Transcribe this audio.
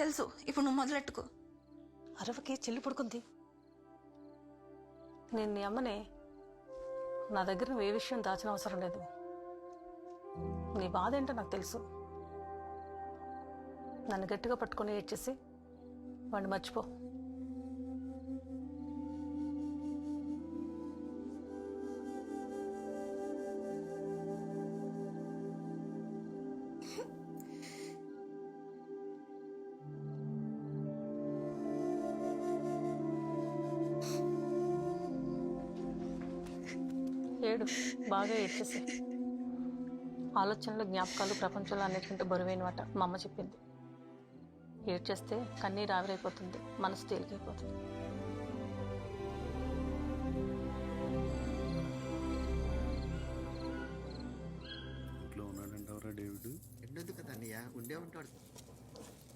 తెలుసు. ఇప్పుడు నువ్వు మొదలెట్టుకో. అరవకి చెల్లి పడుకుంది. నేను నీ అమ్మనే నా దగ్గర నువ్వు ఏ విషయం దాచిన అవసరం లేదు. నీ బాధ ఏంటో నాకు తెలుసు. నన్ను గట్టిగా పట్టుకొని ఏడ్చేసి వాడిని మర్చిపో. ఏడు. బాగా ఏడ్చేసి. ఆలోచనలు జ్ఞాపకాలు ప్రపంచంలో అన్నిటికంటే బరువైనవాట మా అమ్మ చెప్పింది. ఏడ్చేస్తే కన్నీరు ఆవిరైపోతుంది మనసు తేలికైపోతుంది. ఇంట్లో ఉన్నాడంటే డేవిడ్? కదా అన్నయ్య ఉండే ఉంటాడు.